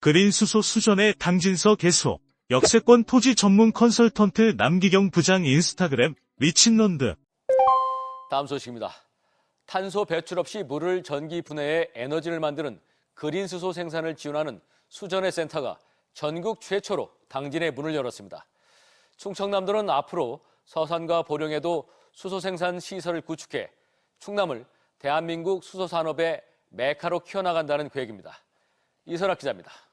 그린 수소 수전의 당진서 개소. 역세권 토지 전문 컨설턴트 남기경 부장 인스타그램 리친런드. 다음 소식입니다. 탄소 배출 없이 물을 전기 분해해 에너지를 만드는 그린 수소 생산을 지원하는 수전의 센터가 전국 최초로 당진에 문을 열었습니다. 충청남도는 앞으로 서산과 보령에도 수소 생산 시설을 구축해 충남을 대한민국 수소 산업의 메카로 키워나간다는 계획입니다. 이선학 기자입니다.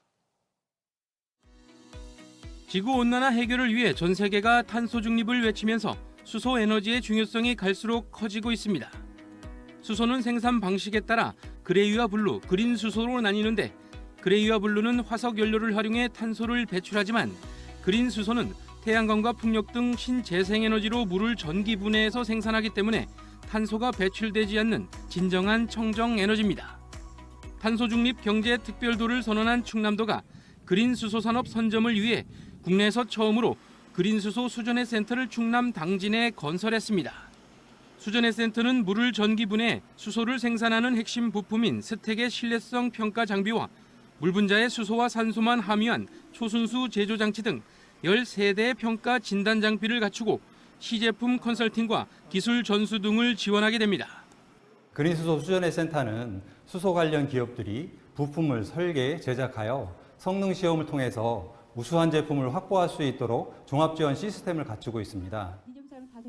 지구 온난화 해결을 위해 전 세계가 탄소 중립을 외치면서 수소 에너지의 중요성이 갈수록 커지고 있습니다. 수소는 생산 방식에 따라 그레이와 블루, 그린 수소로 나뉘는데 그레이와 블루는 화석 연료를 활용해 탄소를 배출하지만 그린 수소는 태양광과 풍력 등 신재생 에너지로 물을 전기 분해해서 생산하기 때문에 탄소가 배출되지 않는 진정한 청정 에너지입니다. 탄소 중립 경제 특별도를 선언한 충남도가 그린 수소 산업 선점을 위해 국내에서 처음으로 그린 수소 수전의 센터를 충남 당진에 건설했습니다. 수전의 센터는 물을 전기 분해 수소를 생산하는 핵심 부품인 스택의 신뢰성 평가 장비와 물 분자의 수소와 산소만 함유한 초순수 제조 장치 등 13대의 평가 진단 장비를 갖추고 시제품 컨설팅과 기술 전수 등을 지원하게 됩니다. 그린수소 수전의 센터는 수소 관련 기업들이 부품을 설계, 제작하여 성능 시험을 통해서 우수한 제품을 확보할 수 있도록 종합 지원 시스템을 갖추고 있습니다.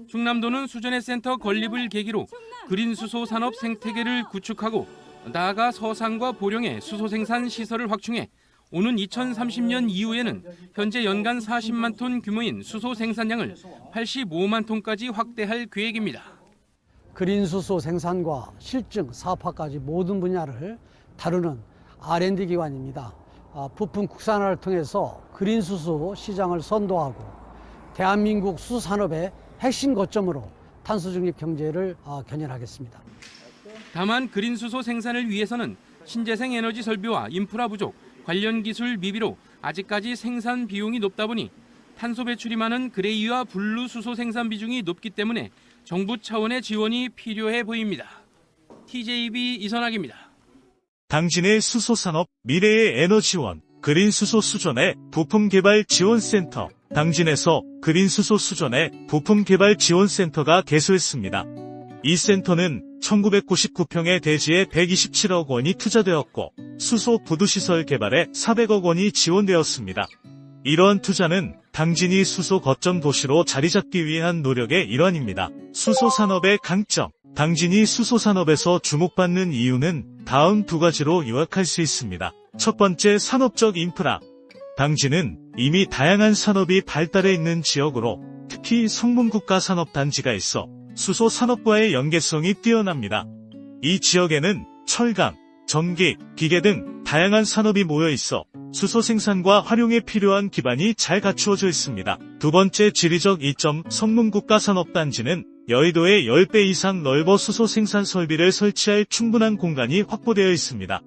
충남도는 수전의 센터 건립을 계기로 그린 수소 산업 생태계를 구축하고 나아가 서산과 보령에 수소 생산 시설을 확충해 오는 2030년 이후에는 현재 연간 40만 톤 규모인 수소 생산량을 85만 톤까지 확대할 계획입니다. 그린 수소 생산과 실증, 사업화까지 모든 분야를 다루는 R&D 기관입니다. 아, 부품 국산화를 통해서 그린 수소 시장을 선도하고 대한민국 수소 산업의 핵심 거점으로 탄소 중립 경제를 아, 견인하겠습니다. 다만 그린 수소 생산을 위해서는 신재생 에너지 설비와 인프라 부족, 관련 기술 미비로 아직까지 생산 비용이 높다 보니 탄소 배출이 많은 그레이와 블루 수소 생산 비중이 높기 때문에 정부 차원의 지원이 필요해 보입니다. TJB 이선학입니다. 당진의 수소산업 미래의 에너지원 그린 수소 수전의 부품 개발 지원센터 당진에서 그린 수소 수전의 부품 개발 지원센터가 개소했습니다. 이 센터는 1999평의 대지에 127억 원이 투자되었고 수소 부두시설 개발에 400억 원이 지원되었습니다. 이러한 투자는 당진이 수소 거점 도시로 자리 잡기 위한 노력의 일환입니다. 수소 산업의 강점 당진이 수소 산업에서 주목받는 이유는 다음 두 가지로 요약할 수 있습니다. 첫 번째 산업적 인프라. 당진은 이미 다양한 산업이 발달해 있는 지역으로 특히 성문국가 산업단지가 있어 수소 산업과의 연계성이 뛰어납니다. 이 지역에는 철강, 전기, 기계 등 다양한 산업이 모여 있어 수소 생산과 활용에 필요한 기반이 잘 갖추어져 있습니다. 두 번째 지리적 이점 성문국가 산업단지는 여의도의 10배 이상 넓어 수소 생산 설비를 설치할 충분한 공간이 확보되어 있습니다.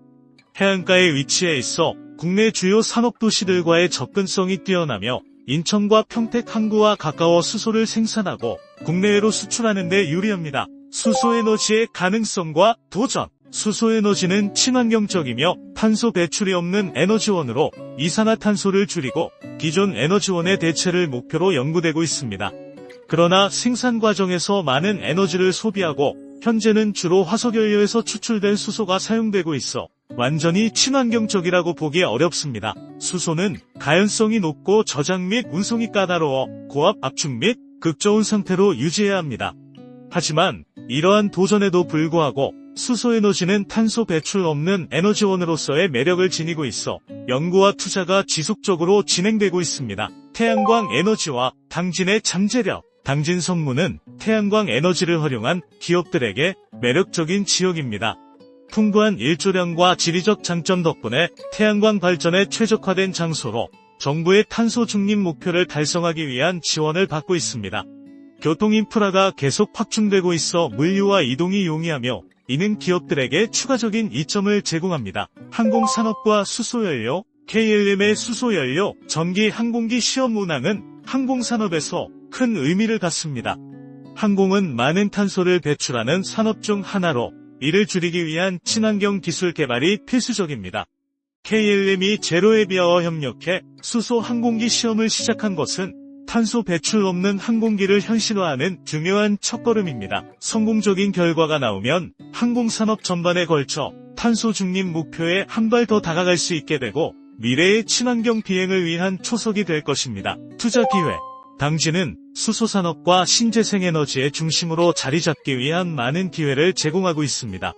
해안가에 위치해 있어 국내 주요 산업도시들과의 접근성이 뛰어나며 인천과 평택 항구와 가까워 수소를 생산하고 국내외로 수출하는 데 유리합니다. 수소에너지의 가능성과 도전 수소에너지는 친환경적이며 탄소 배출이 없는 에너지원으로 이산화탄소를 줄이고 기존 에너지원의 대체를 목표로 연구되고 있습니다. 그러나 생산 과정에서 많은 에너지를 소비하고 현재는 주로 화석연료에서 추출된 수소가 사용되고 있어 완전히 친환경적이라고 보기 어렵습니다. 수소는 가연성이 높고 저장 및 운송이 까다로워 고압 압축 및 극저온 상태로 유지해야 합니다. 하지만 이러한 도전에도 불구하고 수소에너지는 탄소 배출 없는 에너지원으로서의 매력을 지니고 있어 연구와 투자가 지속적으로 진행되고 있습니다. 태양광 에너지와 당진의 잠재력 당진 성문은 태양광 에너지를 활용한 기업들에게 매력적인 지역입니다. 풍부한 일조량과 지리적 장점 덕분에 태양광 발전에 최적화된 장소로 정부의 탄소 중립 목표를 달성하기 위한 지원을 받고 있습니다. 교통 인프라가 계속 확충되고 있어 물류와 이동이 용이하며 이는 기업들에게 추가적인 이점을 제공합니다. 항공산업과 수소연료, KLM의 수소연료, 전기 항공기 시험 운항은 항공산업에서 큰 의미를 갖습니다. 항공은 많은 탄소를 배출하는 산업 중 하나로 이를 줄이기 위한 친환경 기술 개발이 필수적입니다. KLM이 제로에비아와 협력해 수소 항공기 시험을 시작한 것은 탄소 배출 없는 항공기를 현실화하는 중요한 첫걸음입니다. 성공적인 결과가 나오면 항공산업 전반에 걸쳐 탄소 중립 목표에 한 발 더 다가갈 수 있게 되고 미래의 친환경 비행을 위한 초석이 될 것입니다. 투자 기회. 당진은 수소산업과 신재생에너지의 중심으로 자리 잡기 위한 많은 기회를 제공하고 있습니다.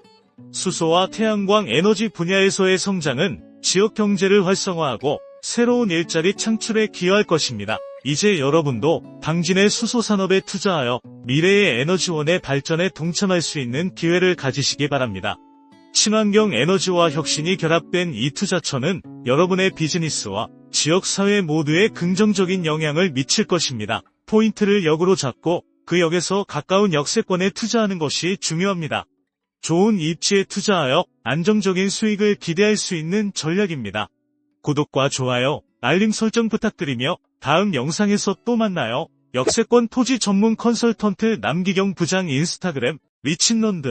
수소와 태양광 에너지 분야에서의 성장은 지역 경제를 활성화하고 새로운 일자리 창출에 기여할 것입니다. 이제 여러분도 당진의 수소산업에 투자하여 미래의 에너지원의 발전에 동참할 수 있는 기회를 가지시기 바랍니다. 친환경 에너지와 혁신이 결합된 이 투자처는 여러분의 비즈니스와 지역사회 모두에 긍정적인 영향을 미칠 것입니다. 포인트를 역으로 잡고 그 역에서 가까운 역세권에 투자하는 것이 중요합니다. 좋은 입지에 투자하여 안정적인 수익을 기대할 수 있는 전략입니다. 구독과 좋아요, 알림 설정 부탁드리며 다음 영상에서 또 만나요. 역세권 토지 전문 컨설턴트 남기경 부장 인스타그램 리친런드